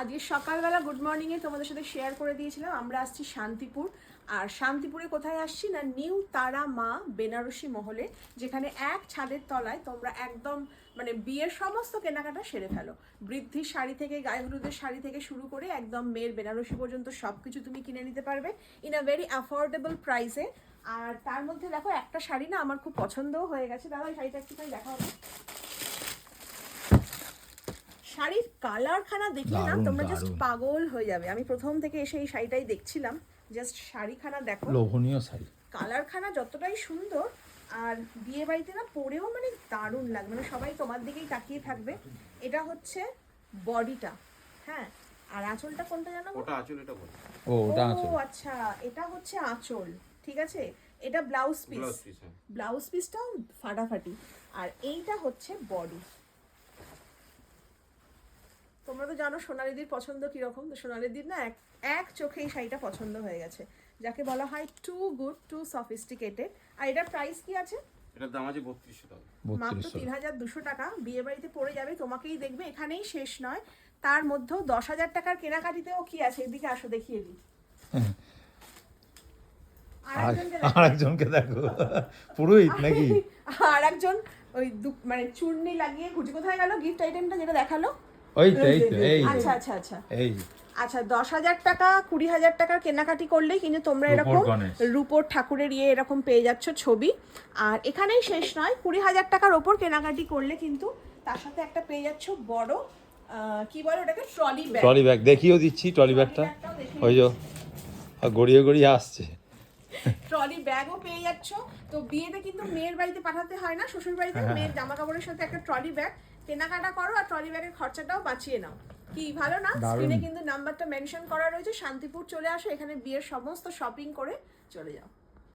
আজকে সকালবেলা গুড মর্নিংয়ে তোমাদের সাথে শেয়ার করে দিয়েছিলাম। আমরা আসছি শান্তিপুর। আর শান্তিপুরে কোথায় আসছি না? নিউ তারা মা বেনারসি মহলে, যেখানে এক ছাদের তলায় তোমরা একদম মানে বিয়ের সমস্ত কেনাকাটা সেরে ফেলো। বৃদ্ধির শাড়ি থেকে, গায়ে হলুদের শাড়ি থেকে শুরু করে একদম মেয়ের বেনারসি পর্যন্ত সব কিছু তুমি কিনে নিতে পারবে ইন আ ভেরি অ্যাফোর্ডেবল প্রাইসে আর তার মধ্যে দেখো একটা শাড়ি না আমার খুব পছন্দও হয়ে গেছে। দাদা ওই শাড়িটা একটুখানি দেখা হবে শাড়ির কালারখানা দেখলে না তোমরা জাস্ট পাগল হয়ে যাবে। আমি প্রথম থেকে এসে এই শাড়িটাই দেখছিলাম। জাস্ট শাড়িখানা দেখো। লোভনীয় শাড়ি। কালারখানা যতটাই সুন্দর আর বিয়ে বাড়িতে না পরেও মানে দারুণ লাগে। মানে সবাই তোমার দিকেই তাকিয়ে থাকবে। এটা হচ্ছে বডিটা হ্যাঁ? আর আঁচলটা কোনটা জানো? ওটা আঁচল এটা বল ও ওটা আছে ও আচ্ছা এটা হচ্ছে আঁচল ঠিক আছে? এটা ব্লাউজ পিস। ব্লাউজ পিস হ্যাঁ। ব্লাউজ পিসটাও ফাটাফাটি। আর এইটা হচ্ছে বডি। তোমরা তো জানো সোনালিদির পছন্দ কীরকম? তো সোনালিদির না এক এক চোখে এই শাড়িটা পছন্দ হয়ে গেছে। যাকে বলা হয় টু গুড টু সফিস্টিকেটেড আর এটার প্রাইস কি আছে? এটার দাম আছে বত্রিশশো টাকা। মাত্র তিন হাজার দুশো টাকা। বিয়ে বাড়িতে পড়ে যাবে তোমাকেই দেখবে এখানেই শেষ নয়। তার মধ্যেও দশ হাজার টাকার কেনাকাটিতেও কি আছে? এদিকে আসো দেখিয়ে দিই। আর আর দেখো। আর পুরোহিত নাকি? আর একজন ওই দু- মানে চূর্ণি লাগিয়ে ঘুটি কোথায় গেল? গিফট আইটেমটা যেটা দেখাল? ওই তো এই তো এই আচ্ছা আচ্ছা আচ্ছা। এই আচ্ছা দশ হাজার টাকা কুড়ি হাজার টাকার কেনাকাটি করলেই কিন্তু তোমরা এরকম। রূপোর ঠাকুরের ইয়ে এরকম পেয়ে যাচ্ছ ছবি। আর এখানেই শেষ নয় কুড়ি হাজার টাকার ওপর কেনাকাটি করলে কিন্তু তার সাথে একটা পেয়ে যাচ্ছ বড় কি বলে ওটাকে? Trolley bag. Trolley bag. দেখিয়েও দিচ্ছি ট্রলি ব্যাগটা। ওই যে গড়িয়ে গড়িয়ে আসছে। ট্রলি ব্যাগও পেয়ে যাচ্ছ তো বিয়েতে কিন্তু মেয়ের বাড়িতে পাঠাতে হয় না শ্বশুর বাড়িতে হ্যাঁ। মেয়ের জামা কাপড়ের সাথে একটা ট্রলি ব্যাগ কেনাকাটা করো আর ট্রলি ব্যাগের খরচাটাও বাঁচিয়ে নাও কি ভালো না। স্ক্রিনে কিন্তু নাম্বারটা মেনশন করা রয়েছে শান্তিপুর চলে আসো এখানে বিয়ের সমস্ত শপিং করে চলে যাও